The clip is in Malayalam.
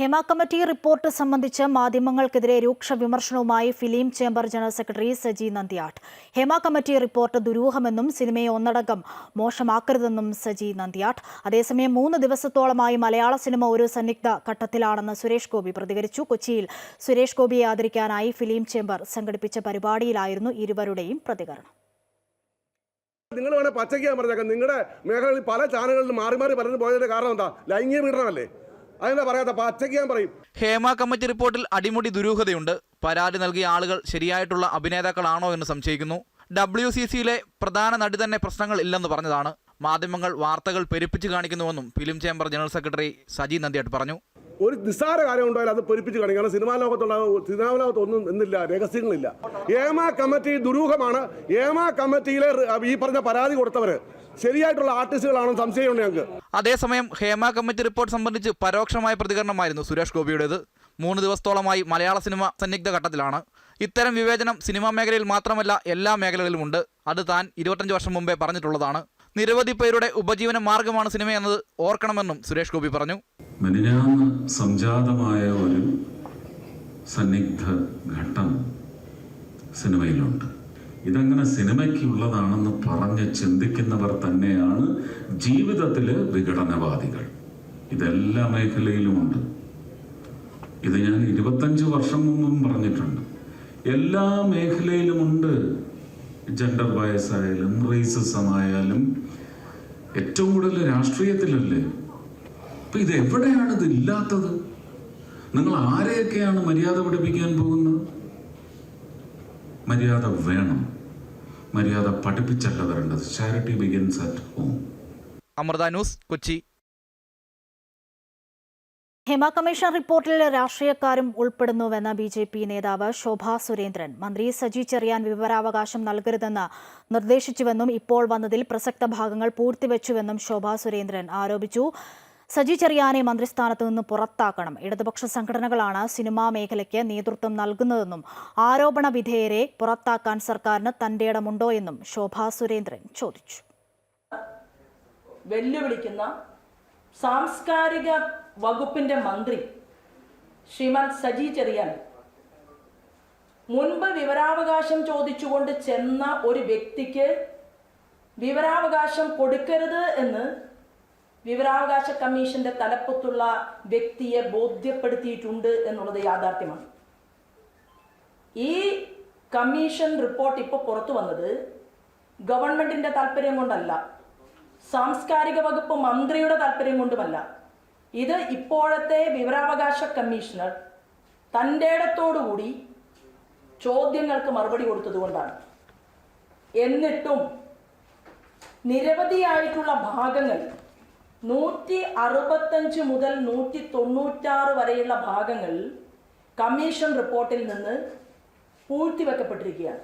ഹേമ കമ്മിറ്റി റിപ്പോർട്ട് സംബന്ധിച്ച് മാധ്യമങ്ങൾക്കെതിരെ രൂക്ഷ വിമർശനവുമായി film chamber general secretary Saji Nandiyattu. Hema committee report ദുരൂഹമെന്നും സിനിമയെ ഒന്നടങ്കം മോശമാക്കരുതെന്നും സജി നന്ദിയാട്ട്. അതേസമയം മൂന്ന് ദിവസത്തോളമായി മലയാള സിനിമ ഒരു സന്നിഗ്ധ ഘട്ടത്തിലാണെന്ന് സുരേഷ് ഗോപി പ്രതികരിച്ചു. കൊച്ചിയിൽ സുരേഷ് ഗോപിയെ ആദരിക്കാനായി ഫിലിം ചേംബർ സംഘടിപ്പിച്ച പരിപാടിയിലായിരുന്നു ഇരുവരുടെയും പ്രതികരണം. നിങ്ങൾ വേണേൽ പച്ചയ്ക്കാൻ പറഞ്ഞേക്കാം. നിങ്ങളുടെ മേഖലകളിൽ പല ചാനലുകളിൽ മാറി മാറി പറഞ്ഞു പോയതിന്റെ കാരണം എന്താ? ലൈംഗിക പീഡനമല്ലേ? അതെന്താ പറയാത്ത പച്ചയ്ക്കാൻ പറയും. ഹേമ കമ്മിറ്റി റിപ്പോർട്ടിൽ അടിമുടി ദുരൂഹതയുണ്ട്. പരാതി നൽകിയ ആളുകൾ ശരിയായിട്ടുള്ള അഭിനേതാക്കളാണോ എന്ന് സംശയിക്കുന്നു. ഡബ്ല്യു സി സിയിലെ പ്രധാന നടി തന്നെ പ്രശ്നങ്ങൾ ഇല്ലെന്ന് പറഞ്ഞതാണ്. മാധ്യമങ്ങൾ വാർത്തകൾ പെരുപ്പിച്ച് കാണിക്കുന്നുവെന്നും film chamber general secretary Saji Nandiyattu പറഞ്ഞു. ഒരു നിസ്സാര കാര്യം ഉണ്ടായാലും അത് പൊരിപ്പിച്ച് കാരണം സിനിമാ ലോകത്തുള്ള സിനിമാ ലോകത്ത് ഒന്നും എന്നില്ല രഹസ്യങ്ങളില്ല. ഏമ കമ്മിറ്റി ദുരൂഹമാണ്. ഏമ കമ്മിറ്റിയിലെ ഈ പറഞ്ഞ പരാതി കൊടുത്തവര് ശരിയായിട്ടുള്ള ആർട്ടിസ്റ്റുകളാണെന്ന് സംശയമുണ്ട് ഞങ്ങൾക്ക്. അതേസമയം ഹേമ കമ്മിറ്റി റിപ്പോർട്ട് സംബന്ധിച്ച് പരോക്ഷമായ പ്രതികരണമായിരുന്നു സുരേഷ് ഗോപിയുടേത്. മൂന്ന് ദിവസത്തോളമായി മലയാള സിനിമ സന്നിഗ്ധ ഘട്ടത്തിലാണ്. ഇത്തരം വിവേചനം സിനിമാ മേഖലയിൽ മാത്രമല്ല എല്ലാ മേഖലകളിലുമുണ്ട്. അത് താൻ ഇരുപത്തഞ്ച് വർഷം മുമ്പേ പറഞ്ഞിട്ടുള്ളതാണ്. നിരവധി പേരുടെ ഉപജീവന മാർഗമാണ് സിനിമ എന്നത് ഓർക്കണമെന്നും സുരേഷ് ഗോപി പറഞ്ഞു. സംജാതമായ ഒരു സന്നിഗ്ധ ഘട്ടം സിനിമയിലുണ്ട്. ഇതങ്ങനെ സിനിമയ്ക്കുള്ളതാണെന്ന് പറഞ്ഞ് ചിന്തിക്കുന്നവർ തന്നെയാണ് ജീവിതത്തിലെ വിഘടനവാദികൾ. ഇതെല്ലാ മേഖലയിലുമുണ്ട്. ഇത് ഞാൻ ഇരുപത്തഞ്ച് വർഷം മുമ്പും പറഞ്ഞിട്ടുണ്ട്. എല്ലാ മേഖലയിലുമുണ്ട്. ജെൻഡർ ബയസ് ആയാലും റേസിസം ആയാലും ഏറ്റവും കൂടുതൽ രാഷ്ട്രീയത്തിലല്ലേ? അപ്പൊ ഇത് എവിടെയാണ് ഇത് ഇല്ലാത്തത്? നിങ്ങൾ ആരെയൊക്കെയാണ് മര്യാദ പഠിപ്പിക്കാൻ പോകുന്നത്? മര്യാദ വേണം. മര്യാദ പഠിപ്പിച്ചല്ല വരേണ്ടത് charity begins at home Amrita news Kochi. Hema commission റിപ്പോർട്ടിൽ രാഷ്ട്രീയക്കാരും ഉൾപ്പെടുന്നുവെന്ന ബി ജെ പി നേതാവ് ശോഭാ സുരേന്ദ്രൻ. മന്ത്രി സജി ചെറിയാൻ വിവരാവകാശം നൽകരുതെന്ന് നിർദ്ദേശിച്ചുവെന്നും ഇപ്പോൾ വന്നതിൽ പ്രസക്ത ഭാഗങ്ങൾ പൂർത്തിവെച്ചുവെന്നും ശോഭാ സുരേന്ദ്രൻ ആരോപിച്ചു. സജി ചെറിയാനെ മന്ത്രിസ്ഥാനത്ത് നിന്ന് പുറത്താക്കണം. ഇടതുപക്ഷ സംഘടനകളാണ് സിനിമാ മേഖലയ്ക്ക് നേതൃത്വം നൽകുന്നതെന്നും ആരോപണ വിധേയരെ പുറത്താക്കാൻ സർക്കാരിന് തന്റെ ഇടമുണ്ടോ എന്നും ശോഭാ സുരേന്ദ്രൻ ചോദിച്ചു. വെല്ലുവിളിക്കുന്ന സാംസ്കാരിക വകുപ്പിന്റെ മന്ത്രി ശ്രീമാൻ സജി ചെറിയാൻ മുൻപ് വിവരാവകാശം ചോദിച്ചുകൊണ്ട് ചെന്ന ഒരു വ്യക്തിക്ക് വിവരാവകാശം കൊടുക്കരുത് എന്ന് വിവരാവകാശ കമ്മീഷന്റെ തലപ്പത്തുള്ള വ്യക്തിയെ ബോധ്യപ്പെടുത്തിയിട്ടുണ്ട് എന്നുള്ളത് യാഥാർത്ഥ്യമാണ്. ഈ കമ്മീഷൻ റിപ്പോർട്ട് ഇപ്പോൾ പുറത്തു വന്നത് ഗവൺമെന്റിന്റെ താല്പര്യം കൊണ്ടല്ല സാംസ്കാരിക വകുപ്പ് മന്ത്രിയുടെ താല്പര്യം കൊണ്ടുമല്ല. ഇത് ഇപ്പോഴത്തെ വിവരാവകാശ കമ്മീഷണർ തന്റെ ഇടത്തോടുകൂടി ചോദ്യങ്ങൾക്ക് മറുപടി കൊടുത്തതുകൊണ്ടാണ് എന്നിട്ടും നിരവധിയായിട്ടുള്ള ഭാഗങ്ങൾ നൂറ്റി അറുപത്തഞ്ച് മുതൽ നൂറ്റി തൊണ്ണൂറ്റാറ് വരെയുള്ള ഭാഗങ്ങൾ കമ്മീഷൻ റിപ്പോർട്ടിൽ നിന്ന് പൂഴ്ത്തിവെക്കപ്പെട്ടിരിക്കുകയാണ്.